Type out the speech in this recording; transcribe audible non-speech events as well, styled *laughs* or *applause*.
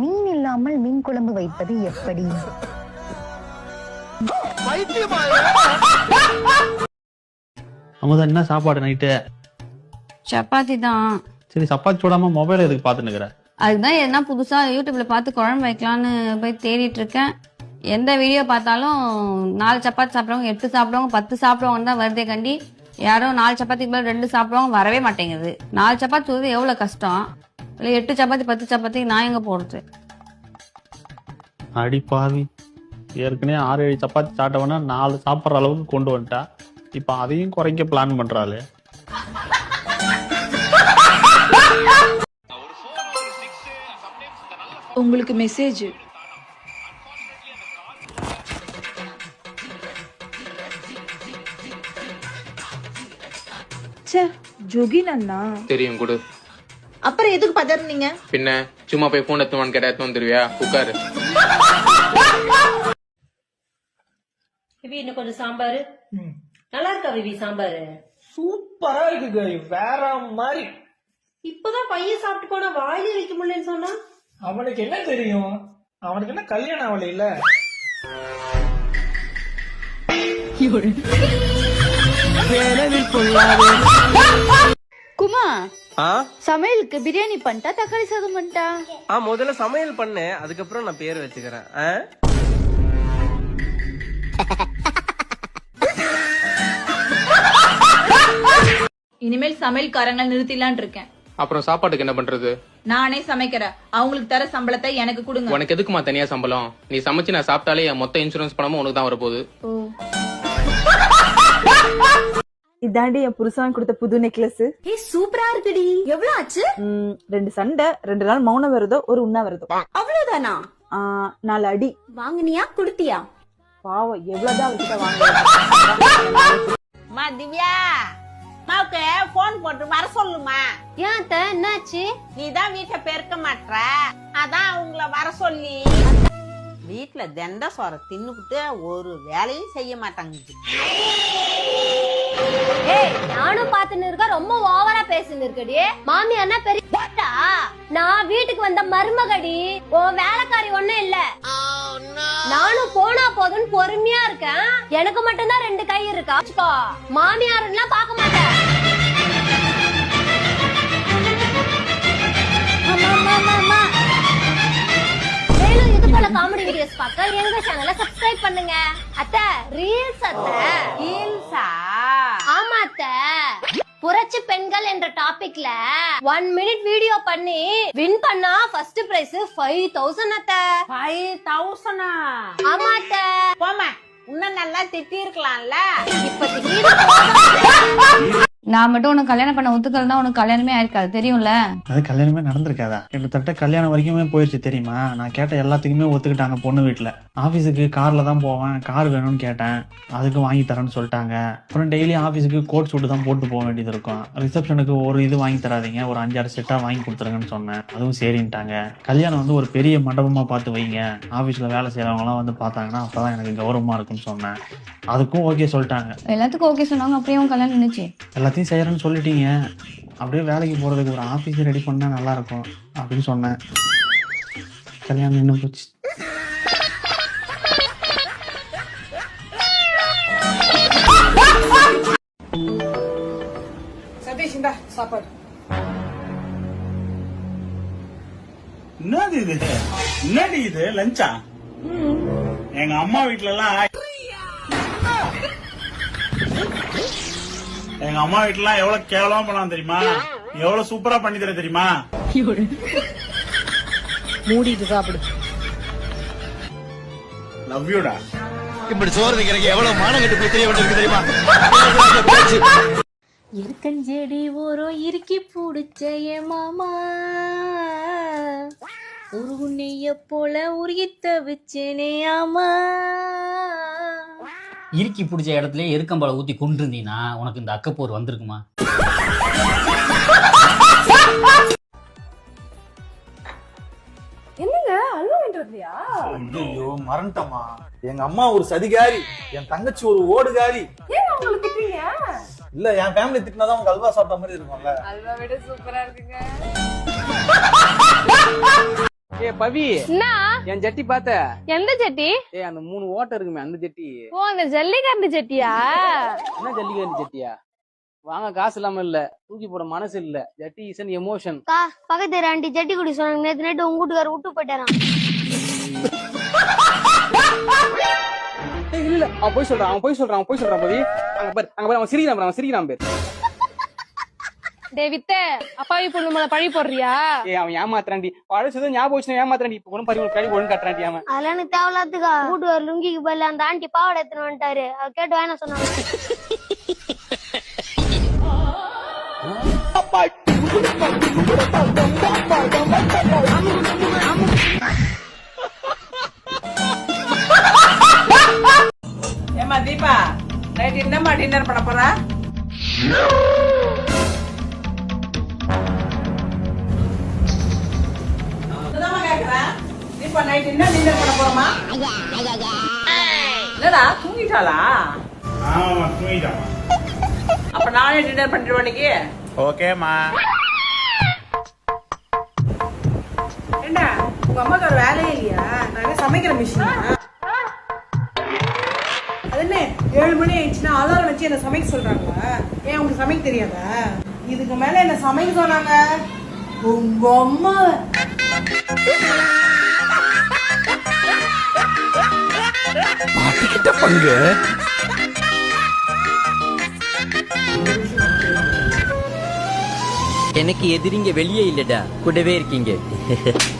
மீன் இல்லாமல் மீன் குழம்பு வைப்பது எப்படி? தான் என்ன சாப்பாடு நைட்டு சப்பாத்தி தான். சரி சப்பாத்தி சுடாம மொபைல் எதுக்கு இருக்கிற? அதுதான் எதனா புதுசா யூடியூப்ல பார்த்து குழம்பு வைக்கலான்னு போய் தேடிட்டு இருக்கேன். எந்த வீடியோ பார்த்தாலும் நாலு சப்பாத்தி சாப்பிடுறவங்க எட்டு சாப்பிடுவாங்க பத்து சாப்பிடுவாங்க தான் வருதே கண்டி. யாரோ நாலு சப்பாத்திக்கு மேல ரெண்டு சாப்பிடுவாங்க வரவே மாட்டேங்குது. நாலு சப்பாத்தி சுடுறது எவ்வளவு கஷ்டம்? இல்லை எட்டு சப்பாத்தி பத்து சப்பாத்திக்கு நான் எங்க போடுறது? அடி பாவி. ஏற்கனவே ஆறு ஏழு சப்பாத்தி சாப்பிட்டவனா நாலு சாப்பிட்ற அளவுக்கு கொண்டு வந்துட்டா. இப்போ அதையும் குறைக்க பிளான் பண்றாளு. உங்களுக்கு மெசேஜ் ச்சே ஜோகின் அண்ணா. தெரியும் கொடு. அப்புறம் எதுக்கு பதறினீங்க? பின்ன சும்மா போய் போன் எடுத்துவான்னு கேட்டா எடுத்து வந்துருவியா உட்காரு. விவி இன்னும் கொஞ்சம் சாம்பாரு. நல்லா இருக்கா விவி சாம்பாரு? சூப்பரா இருக்கு வேற மாதிரி. இப்பதான் பையன் சாப்பிட்டு போனா வாயிலே வைக்க முடியலன்னு சொன்னா? அவனுக்கு என்ன தெரியும்? அவனுக்கு என்ன கல்யாணம் ஆகல இல்ல? *laughs* குமா சமையலுக்கு பிரியாணி பண்ணிட்டா தக்காளி சாதம் பண்ணிட்டா? ஆ முதல்ல சமையல் பண்ணு. அதுக்கப்புறம் நான் பேர் வச்சுக்கிறேன்? இனிமேல் சமையல்காரங்க நிறுத்திலான் இருக்கேன். அப்புறம் சாப்பாட்டுக்கு என்ன பண்றது? நானே சமைக்கிறேன். அவங்களுக்கு தர சம்பளத்தை எனக்கு கொடுங்க. உனக்கு எதுக்குமா தனியா சம்பளம்? நீ சமைச்சு நான் சாப்பிட்டாலே என் மொத்த இன்சூரன்ஸ் பணமும் உனக்கு தான் வரப்போகுது இதாண்டி என் புருஷன் கொடுத்த புது நெக்லஸ் ஏய் சூப்பரா இருக்குடி. எவ்வளவு ஆச்சு? ரெண்டு சண்டை ரெண்டு நாள் மௌன விரதம் ஒரு உண்ணா விரதம் அவ்வளவுதானா? ஆ, நாலு அடி. வாங்குனியா? குடுத்தியா? பாவம் எவ்வளவுதான் அவர்கிட்ட வாங்க மா திவ்யா. அம்மாவுக்கு போன் போட்டு வர சொல்லுமா. ஏன் என்னாச்சு? நீ தான் வீட்டை பெருக்க மாட்ற. அதான் அவங்கள வர சொல்லி. வீட்டுல தெண்ட சோற தின்னுக்கிட்டு ஒரு வேலையும் செய்ய மாட்டாங்க ஏய் நானும் பாத்துன்னு இருக்க ரொம்ப ஓவரா பேசின்னு இருக்கடி. மாமியார்னா பெரிய நான் வீட்டுக்கு வந்த மருமகடி உன் வேலைக்காரி ஒண்ணும் இல்ல. நானும் போனா போதும்னு பொறுமையா இருக்கேன். எனக்கு மட்டும்தான் ரெண்டு கை இருக்கா? வச்சுக்கோ. மாமியாருலாம் பார்க்க மாட்டேன். காமெடி வீடியோஸ் பார்க்க எங்க சேனலை சப்ஸ்கிரைப் பண்ணுங்க. அத்தை ரீல்ஸ் அத்தை. ஹீல்ஸா ஆமா அத்தை. புரட்சி பெண்கள் என்ற டாபிக்ல ஒன் மினிட் வீடியோ பண்ணி வின் பண்ணா ஃபர்ஸ்ட் பிரைஸ் ஃபைவ் தௌசண்ட் அத்தை. ஃபைவ் தௌசண்டா ஆமா அத்தை. போமா இன்னும் நல்லா திட்டி இருக்கலாம்ல இது போதும். நான் மட்டும் உனக்கு கல்யாணம் பண்ண ஒத்துக்கலன்னா உனக்கு கல்யாணமே ஆயிருக்காது தெரியும்ல? அது கல்யாணமே நடந்திருக்காதா? கிட்டத்தட்ட கல்யாணம் வரைக்குமே போயிடுச்சு தெரியுமா? நான் கேட்ட எல்லாத்துக்குமே ஒத்துக்கிட்டாங்க பொண்ணு வீட்டில் ஆஃபீஸுக்கு காரில் தான் போவேன் கார் வேணும்னு கேட்டேன். அதுக்கு வாங்கி தரேன்னு சொல்லிட்டாங்க. அப்புறம் டெய்லி ஆஃபீஸுக்கு கோட் சூட்டு தான் போட்டு போக வேண்டியது இருக்கும். ரிசப்ஷனுக்கு ஒரு இது வாங்கி தராதீங்க ஒரு அஞ்சாறு செட்டாக வாங்கி கொடுத்துருங்கன்னு சொன்னேன். அதுவும் சரின்ட்டாங்க. கல்யாணம் வந்து ஒரு பெரிய மண்டபமாக பார்த்து வைங்க. ஆஃபீஸில் வேலை செய்கிறவங்களாம் வந்து பார்த்தாங்கன்னா அப்போ தான் எனக்கு கௌரவமாக இருக்கும்னு சொன்னேன். அதுக்கும் ஓகே சொல்லிட்டாங்க. எல்லாத்துக்கும் ஓகே சொன்னாங்க அப்படியே கல்யாணம் நின்னுச்சு. எல்லாத்தையும் செய்யறேன்னு சொல்லிட்டீங்க. அப்படியே வேலைக்கு போறதுக்கு ஒரு ஆஃபீஸ் ரெடி பண்ணா நல்லா இருக்கும் அப்படின்னு சொன்னேன். கல்யாணம் நின்று போச்சு. சதீஷ் இந்தா சாப்பாடு. என்னது இது? என்னடி இது? லஞ்சா? எங்க அம்மா வீட்ல எல்லாம் எங்க அம்மா வீட்ல எல்லாம் எவ்வளவு கேவலமா பண்ணுவாங்க தெரியுமா? எவ்வளவு சூப்பரா பண்ணி தர தெரியுமா? மூடிட்டு சாப்பிடு. லவ் யூடா இப்படி சோறு வைக்கிறக்கு எவ்வளவு மானம் கட்டு போய் தெரிய வேண்டியிருக்கு தெரியுமா? இருக்கஞ்செடி ஓரம் இறுக்கி புடிச்ச என் மாமா. ஒரு உன்னைய போல உருகி தவிச்சேனே ஆமா. இறுக்கி பிடிச்ச இடத்துல எருக்கம்பழம் ஊத்தி கொண்டிருந்தீங்கன்னா உனக்கு இந்த அக்கப்போர் வந்திருக்குமா? ஐயோ மறந்துட்டமா எங்க அம்மா ஒரு சதிகாரி என் தங்கச்சி ஒரு ஓடுகாரி. இல்ல என் ஃபேமிலி திட்டினாதான் உங்க அல்வா சாப்பிட்ட மாதிரி இருக்கும்ல. அல்வா விட சூப்பரா இருக்குங்க. ஏ பவி. என்ன? என் ஜட்டி பார்த்த. எந்த ஜட்டி? ஏய் அந்த மூணு ஓட்டை இருக்குமே அந்த ஜட்டி. ஓ அந்த ஜல்லிக்கரண்டி ஜட்டியா? என்ன ஜல்லிக்கட்டு ஜட்டியா? வாங்க காசு இல்லாம இல்ல. தூக்கி போட மனசு இல்ல. ஜட்டி இஸ் அன் எமோஷன் பக்கத்து ஆண்டி ஜட்டி குடி சொன்னாங்க. நேத்து நைட்டு உங்க வீட்டுக்கார விட்டு போயிட்டாராம். இல்ல இல்ல. அவன் போய் சொல்றான் அவன் போய் சொல்றான் அவன் போய் சொல்றான் பவி. அங்க பாரு அங்க பாரு அவன் சிரிக்கிறான் பாரு, அவன் சிரிக்கிறான் பேர். டே வித்தே அப்பாவி பொண்ணு மேல பழி போடுறியா? ஏய் அவன் ஏமாத்துறான்டி. பழசு ஞாபகம் வச்சு ஏமாத்துறான்டி. இப்ப கூட பாரு ஒரு கழி ஒழுங்கு கட்டுறான்டி அவன். அதெல்லாம் எனக்கு தேவையில்லாத்துக்கா. வீட்டுக்கார லுங்கிக்கு பதில அந்த ஆண்டி பாவாடை எடுத்துன்னு வந்துட்டாரு. அவ கேட்டு வேணா சொன்னாங்க? ஏமா தீபா நைட் என்னம்மா டின்னர் பண்ண போற? தீபா நைட் என்ன டின்னர் பண்ண போறோமா? இல்லடா தூங்கிட்டாளா? ஆமா தூங்கிட்டாமா. அப்ப நானே டின்னர் பண்ணிடுவேன் இன்னைக்கு ஓகேமா என்ன உங்க அம்மாக்கு ஒரு வேலையே இல்லையா? நாங்க சமைக்கிற மிஷினா அது என்ன ஏழு மணி ஆயிடுச்சுன்னா அலாரம் வச்சு என்ன சமைக்க சொல்றாங்களா? ஏன் உங்களுக்கு சமைக்க தெரியாதா? இதுக்கு மேல என்ன சமைக்க சொன்னாங்க? உங்க அம்மா. எனக்கு எதிரிங்க வெளியே இல்லடா. கூடவே இருக்கீங்க. *laughs*